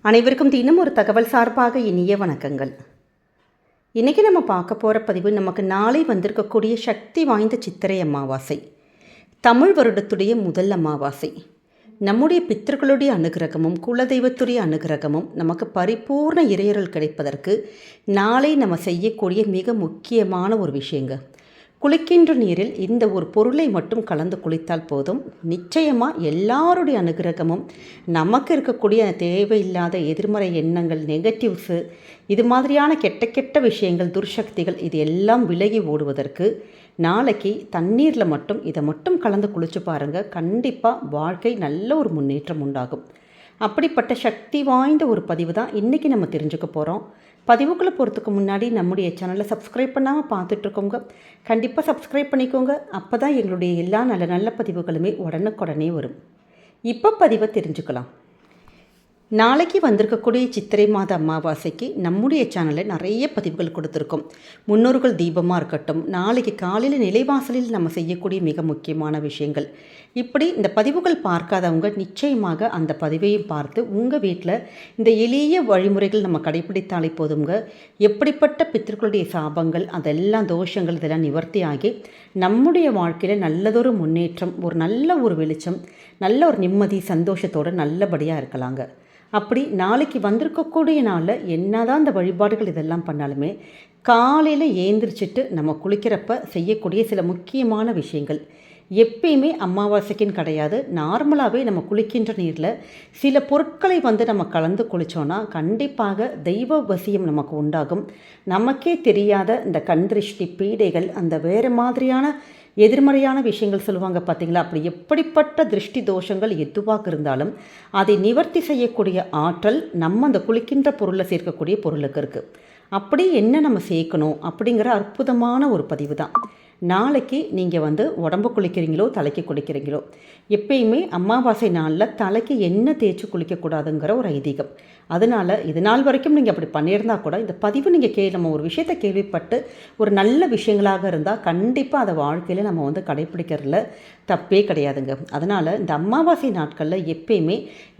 அனைவருக்கும் தினம் ஒரு தகவல் சார்பாக இனிய வணக்கங்கள். இன்றைக்கி நம்ம பார்க்க போகிற பதிவு நமக்கு நாளை வந்திருக்கக்கூடிய சக்தி வாய்ந்த சித்திரை அமாவாசை. தமிழ் வருடத்துடைய முதல் அமாவாசை. நம்முடைய பித்தர்களுடைய அனுகிரகமும் குலதெய்வத்துடைய அனுகிரகமும் நமக்கு பரிபூர்ண இறையறல் கிடைப்பதற்கு நாளை நம்ம செய்யக்கூடிய மிக முக்கியமான ஒரு விஷயங்க. குளிக்கின்ற நீரில் இந்த ஒரு பொருளை மட்டும் கலந்து குளித்தால் போதும். நிச்சயமாக எல்லாருடைய அனுகிரகமும் நமக்கு இருக்கக்கூடிய தேவையில்லாத எதிர்மறை எண்ணங்கள் நெகட்டிவ்ஸு இது மாதிரியான கெட்ட கெட்ட விஷயங்கள் துர்சக்திகள் இது எல்லாம் விலகி ஓடுவதற்கு நாளைக்கு தண்ணீரில் மட்டும் இதை மட்டும் கலந்து குளிச்சு பாருங்கள் கண்டிப்பாக வாழ்க்கை நல்ல ஒரு முன்னேற்றம் உண்டாகும். அப்படிப்பட்ட சக்தி வாய்ந்த ஒரு பதிவு தான் இன்றைக்கி நம்ம தெரிஞ்சுக்க போகிறோம் பதிவுக்குள்ளே போகிறதுக்கு முன்னாடி நம்முடைய சேனலை சப்ஸ்கிரைப் பண்ணாமல் பார்த்துட்ருக்கோங்க. கண்டிப்பாக சப்ஸ்கிரைப் பண்ணிக்கோங்க. அப்போ தான் எங்களுடைய எல்லா நல்ல நல்ல பதிவுகளுமே உடனுக்குடனே வரும். இப்போ பதிவை தெரிஞ்சுக்கலாம். நாளைக்கு வந்திருக்கக்கூடிய சித்திரை மாத அமாவாசைக்கு நம்முடைய சேனலில் நிறைய பதிவுகள் கொடுத்துருக்கோம். முன்னோர்கள் தீபமாக இருக்கட்டும் நாளைக்கு காலையில் நிலைவாசலில் நம்ம செய்யக்கூடிய மிக முக்கியமான விஷயங்கள். இப்படி இந்த பதிவுகள் பார்க்காதவங்க நிச்சயமாக அந்த பதிவையும் பார்த்து உங்கள் வீட்டில் இந்த எளிய வழிமுறைகள் நம்ம கடைபிடித்தாலே போதுங்க எப்படிப்பட்ட பித்திருக்களுடைய சாபங்கள் அதெல்லாம் தோஷங்கள் இதெல்லாம் நிவர்த்தி ஆகி நம்முடைய வாழ்க்கையில் நல்லதொரு முன்னேற்றம் ஒரு நல்ல ஒரு வெளிச்சம் நல்ல ஒரு நிம்மதி சந்தோஷத்தோடு நல்லபடியாக இருக்கலாங்க. அப்படி நாளைக்கு வந்திருக்கக்கூடிய நாளில் என்னதான் இந்த வழிபாடுகள் இதெல்லாம் பண்ணாலுமே காலையில் ஏந்திரிச்சிட்டு நம்ம குளிக்கிறப்ப செய்யக்கூடிய சில முக்கியமான விஷயங்கள். எப்பயுமே அமாவாசைக்குன்னு கிடையாது. நார்மலாகவே நம்ம குளிக்கின்ற நீரில் சில பொருட்களை வந்து நம்ம கலந்து குளித்தோன்னா கண்டிப்பாக தெய்வ வசியம் நமக்கு உண்டாகும். நமக்கே தெரியாத இந்த கண்திருஷ்டி பீடைகள் அந்த வேறு மாதிரியான எதிர்மறையான விஷயங்கள் சொல்லுவாங்க பார்த்தீங்களா? அப்படி எப்படிப்பட்ட திருஷ்டி தோஷங்கள் எதுவாக இருந்தாலும் அதை நிவர்த்தி செய்யக்கூடிய ஆற்றல் நம்ம அந்த குளிக்கின்ற பொருளை சேர்க்கக்கூடிய பொருளுக்கு இருக்குது அப்படி என்ன நம்ம சேர்க்கணும் அப்படிங்கிற அற்புதமான ஒரு பதிவு தான். நாளைக்கு நீங்கள் வந்து உடம்பு குளிக்கிறீங்களோ தலைக்கு குளிக்கிறீங்களோ எப்பயுமே அமாவாசை நாளில் தலைக்கு எண்ணெய் தேய்ச்சி குளிக்கக்கூடாதுங்கிற ஒரு ஐதீகம். அதனால் இது நாள் வரைக்கும் நீங்கள் அப்படி பண்ணியிருந்தால் கூட இந்த பதிவு நீங்கள் கே நம்ம ஒரு விஷயத்தை கேள்விப்பட்டு ஒரு நல்ல விஷயங்களாக இருந்தால் கண்டிப்பாக அதை வாழ்க்கையில் நம்ம வந்து கடைப்பிடிக்கிறதுல தப்பே கிடையாதுங்க. அதனால் இந்த அமாவாசை நாட்களில் எப்பயுமே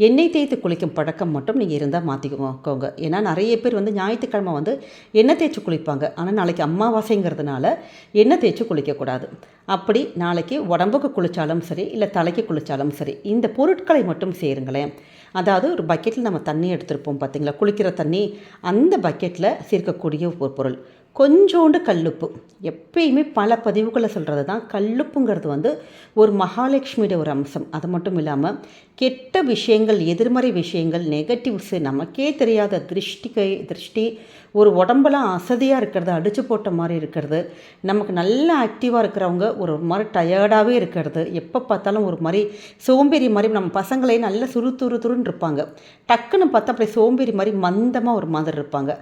எண்ணெய் தேய்த்து குளிக்கும் பழக்கம் மட்டும் நீங்கள் இருந்தால் மாற்றிக்கோங்க ஏன்னா நிறைய பேர் வந்து ஞாயிற்றுக்கிழமை வந்து எண்ணெய் தேய்ச்சி குளிப்பாங்க. ஆனால் நாளைக்கு அமாவாசைங்கிறதுனால எண்ணெய் தேய்ச்சி குளிக்கக்கூடாது. அப்படி நாளைக்கு உடம்புக்கு குளித்தாலும் சரி இல்லை தலைக்கு குளித்தாலும் சரி இந்த பொருட்களை மட்டும் சேருங்களேன். அதாவது ஒரு பக்கெட்டில் நம்ம தண்ணி எடுத்திருப்போம் பார்த்தீங்களா குளிக்கிற தண்ணி அந்த பக்கெட்டில் சேர்க்கக்கூடிய ஒரு பொருள். கொஞ்சோண்டு கல்லுப்பு. எப்பயுமே பல பதிவுகளை சொல்கிறது தான் கல்லுப்புங்கிறது வந்து ஒரு மகாலட்சுமியோட ஒரு அம்சம். அது மட்டும் இல்லாமல் கெட்ட விஷயங்கள் எதிர்மறை விஷயங்கள் நெகட்டிவ்ஸு நமக்கே தெரியாத திருஷ்டிகை திருஷ்டி ஒரு உடம்பெல்லாம் அசதியாக இருக்கிறது அடித்து போட்ட மாதிரி இருக்கிறது. நமக்கு நல்லா ஆக்டிவாக இருக்கிறவங்க ஒரு மாதிரி டயர்டாகவே இருக்கிறது. எப்போ பார்த்தாலும் ஒரு மாதிரி சோம்பேறி மாதிரி நம்ம பசங்களே நல்ல சுறு துரு துருன்னு இருப்பாங்க. டக்குன்னு பார்த்தா அப்படி சோம்பேறி மாதிரி மந்தமாக ஒரு மாதிரி இருப்பாங்க.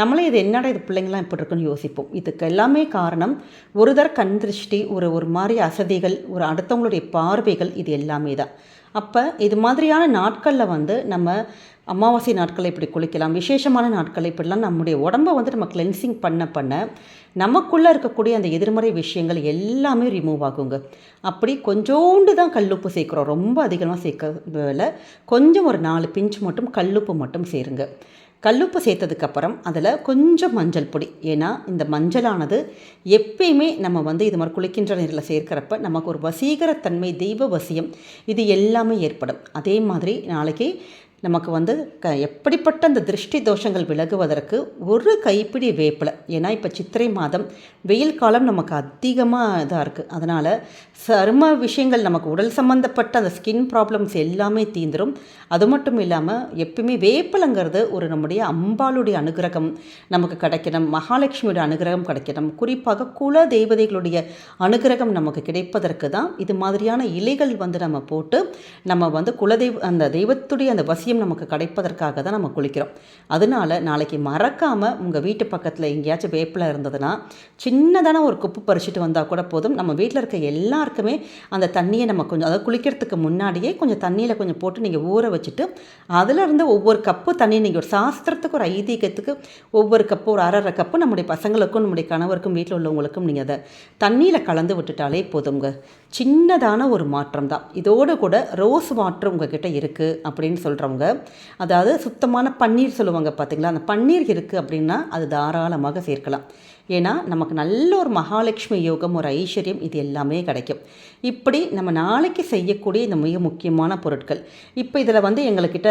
நம்மளே இது என்னடா இது பிள்ளைங்களாம் இப்படி இருக்குன்னு யோசிப்போம். இதுக்கு எல்லாமே காரணம் ஒரு தர கண் திருஷ்டி ஒரு ஒரு மாதிரி அசதிகள் ஒரு அடுத்தவங்களுடைய பார்வைகள் இது எல்லாமே தான். அப்போ இது மாதிரியான நாட்களில் வந்து நம்ம அமாவாசை நாட்களை இப்படி குளிக்கலாம் விசேஷமான நாட்களை இப்படிலாம் நம்முடைய உடம்பை வந்து நம்ம கிளென்சிங் பண்ண பண்ண நமக்குள்ளே இருக்கக்கூடிய அந்த எதிர்மறை விஷயங்கள் எல்லாமே ரிமூவ் ஆகுங்க. அப்படி கொஞ்சோண்டு தான் கல்லுப்பு சேர்க்குறோம். ரொம்ப அதிகமாக சேர்க்கல கொஞ்சம் ஒரு நாலு பிஞ்ச் மட்டும் கல்லுப்பு மட்டும் சேருங்க. கல்லுப்பு சேர்த்ததுக்கப்புறம் அதில் கொஞ்சம் மஞ்சள் பொடி. ஏன்னா இந்த மஞ்சளானது எப்பயுமே நம்ம வந்து இது மாதிரி குளிக்கின்ற நீரில் சேர்க்கிறப்ப நமக்கு ஒரு வசீகரத்தன்மை தெய்வ வசியம் இது எல்லாமே ஏற்படும். அதே மாதிரி நாளைக்கு நமக்கு வந்து க எப்படிப்பட்ட அந்த திருஷ்டி தோஷங்கள் விலகுவதற்கு ஒரு கைப்பிடி வேப்பிலை. ஏன்னா இப்போ சித்திரை மாதம் வெயில் காலம் நமக்கு அதிகமாக இதாக இருக்குது அதனால் சரும விஷயங்கள் நமக்கு உடல் சம்மந்தப்பட்ட அந்த ஸ்கின் ப்ராப்ளம்ஸ் எல்லாமே தீந்துடும் அது மட்டும் இல்லாமல் எப்பயுமே வேப்பிலங்கிறது ஒரு நம்முடைய அம்பாளுடைய அனுகிரகம் நமக்கு கிடைக்கணும். மகாலட்சுமியோட அனுகிரகம் கிடைக்கணும். குறிப்பாக குல தெய்வதைகளுடைய அனுகிரகம் நமக்கு கிடைப்பதற்கு தான் இது மாதிரியான இலைகள் வந்து நம்ம போட்டு நம்ம வந்து குலதெய்வ அந்த தெய்வத்துடைய அந்த வசியம் நமக்கு கிடைப்பதற்காக தான் நம்ம குளிக்கிறோம். அதனால நாளைக்கு மறக்காமல் உங்கள் வீட்டு பக்கத்தில் எங்கேயாச்சும் வேப்பில் இருந்ததுன்னா சின்னதான ஒரு குப்பு பறிச்சுட்டு வந்தால் கூட போதும். நம்ம வீட்டில் இருக்க எல்லாருக்குமே அந்த தண்ணியை நம்ம கொஞ்சம் அதாவது குளிக்கிறதுக்கு முன்னாடியே கொஞ்சம் தண்ணியில் கொஞ்சம் போட்டு நீங்கள் ஊற வச்சுட்டு அதில் இருந்து ஒவ்வொரு கப்பு தண்ணி நீங்கள் ஒரு சாஸ்திரத்துக்கு ஒரு ஐதீகத்துக்கு ஒவ்வொரு கப்பு ஒரு அரை கப்பு நம்முடைய பசங்களுக்கும் நம்முடைய கணவருக்கும் வீட்டில் உள்ளவங்களுக்கும் நீங்கள் அதை தண்ணியில் கலந்து விட்டுட்டாலே போதுங்க. சின்னதான ஒரு மாற்றம் தான் இதோடு கூட ரோஸ் வாட்டர் உங்ககிட்ட இருக்குது அப்படின்னு சொல்கிறவங்க சொல்லுவாங்க. அதாவது சுத்தமான பன்னீர் சொல்லுவாங்க பார்த்தீங்களா அந்த பன்னீர் இருக்குது அப்படின்னா அது தாராளமாக சேர்க்கலாம். ஏன்னா நமக்கு நல்ல ஒரு மகாலட்சுமி யோகம் ஒரு ஐஸ்வர்யம் இது எல்லாமே கிடைக்கும். இப்படி நம்ம நாளைக்கு செய்யக்கூடிய இந்த மிக முக்கியமான பொருட்கள். இப்போ இதில் வந்து எங்கள்கிட்ட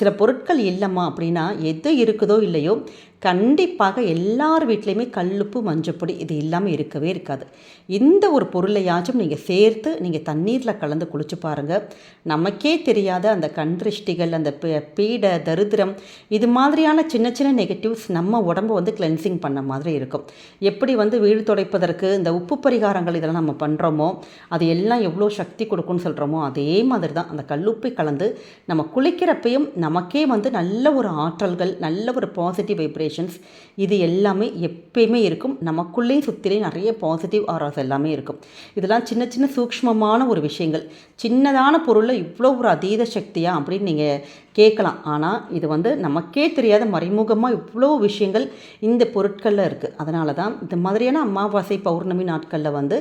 சில பொருட்கள் இல்லைம்மா அப்படின்னா எது இருக்குதோ இல்லையோ கண்டிப்பாக எல்லார் வீட்லேயுமே கல்லுப்பு மஞ்சப்பொடி இது இல்லாமல் இருக்கவே இருக்காது. இந்த ஒரு பொருளையாச்சும் நீங்கள் சேர்த்து நீங்கள் தண்ணீரில் கலந்து குளிச்சு பாருங்கள் நமக்கே தெரியாத அந்த கண் திருஷ்டிகள் அந்த பீ- பீட தரித்திரம் இது மாதிரியான சின்ன சின்ன நெகட்டிவ்ஸ் நம்ம உடம்பு வந்து கிளென்சிங் பண்ண மாதிரி இருக்கும். எப்படி வந்து வீடு துடைப்பதற்கு இந்த உப்பு பரிகாரங்கள் இதெல்லாம் நம்ம பண்ணுறோமோ அது எல்லாம் எவ்வளோ சக்தி கொடுக்கும்னு சொல்கிறோமோ அதே மாதிரி தான் அந்த கல்லுப்பை கலந்து நம்ம குளிக்கிறப்பையும் நமக்கே வந்து நல்ல ஒரு ஆற்றல்கள் நல்ல ஒரு பாசிட்டிவ் வைப்ரேஷன்ஸ் இது எல்லாமே எப்பயுமே இருக்கும். நமக்குள்ளேயும் சுற்றிலையும் நிறைய பாசிட்டிவ் ஆராஸ் எல்லாமே இருக்கும். இதெல்லாம் சின்ன சின்ன சூக்ஷ்மமான ஒரு விஷயங்கள். சின்னதான பொருளில் இவ்வளோ ஒரு அதீத சக்தியாக அப்படின்னு நீங்கள் கேட்கலாம். ஆனால் இது வந்து நமக்கே தெரியாத மறைமுகமாக இவ்வளோ விஷயங்கள் இந்த பொருட்களில் இருக்குது அதனால தான் இந்த மாதிரியான அமாவாசை பௌர்ணமி நாட்களில் வந்து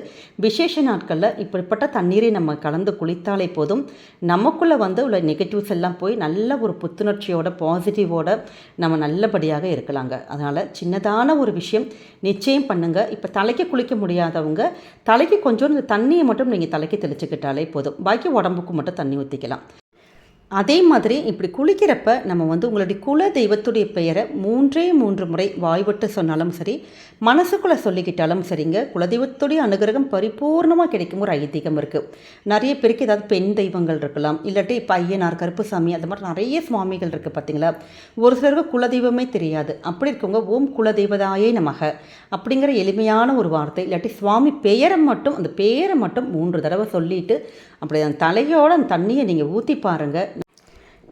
விசேஷ நாட்களில் இப்படிப்பட்ட தண்ணீரை நம்ம கலந்து குளித்தாலே போதும். நமக்குள்ளே வந்து உள்ள நெகட்டிவ்ஸ் எல்லாம் போய் நல்ல ஒரு புத்துணர்ச்சியோட பாசிட்டிவோட நம்ம நல்லபடியாக இருக்கலாம். சொல்கிறாங்க அதனால் சின்னதான ஒரு விஷயம் நிச்சயம் பண்ணுங்கள் இப்போ தலைக்கு குளிக்க முடியாதவங்க தலைக்கு கொஞ்சம் இந்த தண்ணியை மட்டும் நீங்கள் தலைக்கு தெளிச்சுக்கிட்டாலே போதும். பாக்கி உடம்புக்கு மட்டும் தண்ணி ஊற்றிக்கலாம் அதே மாதிரி இப்படி குளிக்கிறப்ப நம்ம வந்து உங்களுடைய குல தெய்வத்துடைய பெயரை மூன்றே மூன்று முறை வாய்விட்டு சொன்னாலும் சரி மனசுக்குள்ளே சொல்லிக்கிட்டாலும் சரிங்க குலதெய்வத்துடைய அனுகிரகம் பரிபூர்ணமாக கிடைக்கும் ஒரு ஐதீகம் இருக்குது நிறைய பேருக்கு ஏதாவது பெண் தெய்வங்கள் இருக்கலாம் இல்லாட்டி இப்போ ஐயனார் கருப்புசாமி அந்த மாதிரி நிறைய சுவாமிகள் இருக்குது பார்த்தீங்களா ஒரு சிலருக்கு குலதெய்வமே தெரியாது. அப்படி இருக்கவங்க ஓம் குலதெய்வதாயே நமக அப்படிங்கிற எளிமையான ஒரு வார்த்தை இல்லாட்டி சுவாமி பெயரை மட்டும் அந்த பெயரை மட்டும் மூன்று தடவை சொல்லிட்டு அப்படி அந்த தலையோட அந்த தண்ணியை நீங்கள் ஊற்றி பாருங்கள்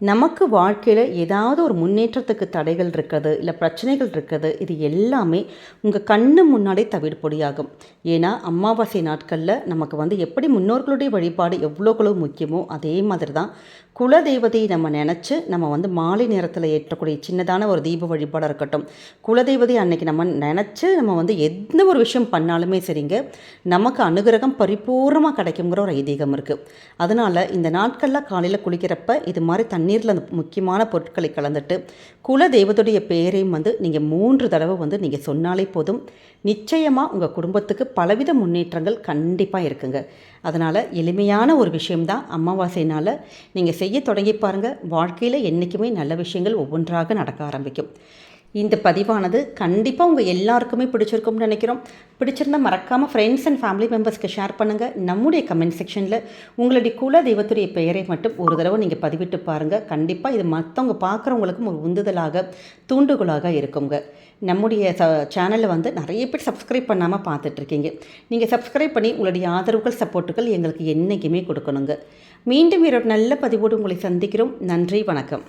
நமக்கு வாழ்க்கையில் ஏதாவது ஒரு முன்னேற்றத்துக்கு தடைகள் இருக்குது இல்லை பிரச்சனைகள் இருக்குது இது எல்லாமே உங்கள் கண்ணு முன்னாடி தவிர்ப்பொடியாகும் ஏன்னா அமாவாசை நாட்களில் நமக்கு வந்து எப்படி முன்னோர்களுடைய வழிபாடு எவ்வளோ முக்கியமோ அதே மாதிரி தான் குலதெய்வத்தை நம்ம நினச்சி நம்ம வந்து மாலை நேரத்தில் ஏற்றக்கூடிய சின்னதான ஒரு தீப வழிபாடாக இருக்கட்டும். குலதெய்வத்தை அன்னைக்கு நம்ம நினச்சி நம்ம வந்து எந்த ஒரு விஷயம் பண்ணாலுமே சரிங்க நமக்கு அனுகிரகம் பரிபூர்ணமாக கிடைக்குங்கிற ஒரு ஐதீகம் இருக்குது அதனால் இந்த நாட்களில் காலையில் குளிக்கிறப்ப இது மாதிரி தண்ணீரில் அந்த முக்கியமான பொருட்களை கலந்துட்டு குல தெய்வத்துடைய பெயரையும் வந்து நீங்கள் மூன்று தடவை வந்து நீங்கள் சொன்னாலே போதும். நிச்சயமாக உங்கள் குடும்பத்துக்கு பலவித முன்னேற்றங்கள் கண்டிப்பாக இருக்குங்க. அதனால் எளிமையான ஒரு விஷயம்தான் அமாவாசைனால் நீங்கள் நீங்கள் செய்ய தொடங்கி பாருங்கள் வாழ்க்கையில் என்றைக்குமே நல்ல விஷயங்கள் ஒவ்வொன்றாக நடக்க ஆரம்பிக்கும். இந்த பதிவானது கண்டிப்பாக உங்கள் எல்லாருக்குமே பிடிச்சிருக்கும்னு நினைக்கிறோம். பிடிச்சிருந்தா மறக்காமல் ஃப்ரெண்ட்ஸ் அண்ட் ஃபேமிலி மெம்பர்ஸ்க்கு ஷேர் பண்ணுங்கள் நம்முடைய கமெண்ட் செக்ஷனில் உங்களுடைய குல தெய்வத்துடைய பெயரை மட்டும் ஒரு தடவை நீங்கள் பதிவிட்டு பாருங்கள் கண்டிப்பாக இது மற்றவங்க பார்க்குறவங்களுக்கும் ஒரு உந்துதலாக தூண்டுகோலாக இருக்குங்க. நம்முடைய ச சேனலில் வந்து நிறைய பேர் சப்ஸ்கிரைப் பண்ணாமல் பார்த்துட்ருக்கீங்க நீங்கள் சப்ஸ்கிரைப் பண்ணி உங்களுடைய ஆதரவுகள் சப்போர்ட்டுகள் எங்களுக்கு என்றைக்குமே கொடுக்கணுங்க. மீண்டும் இரவு நல்ல பதிவோடு உங்களை சந்திக்கிறோம். நன்றி வணக்கம்.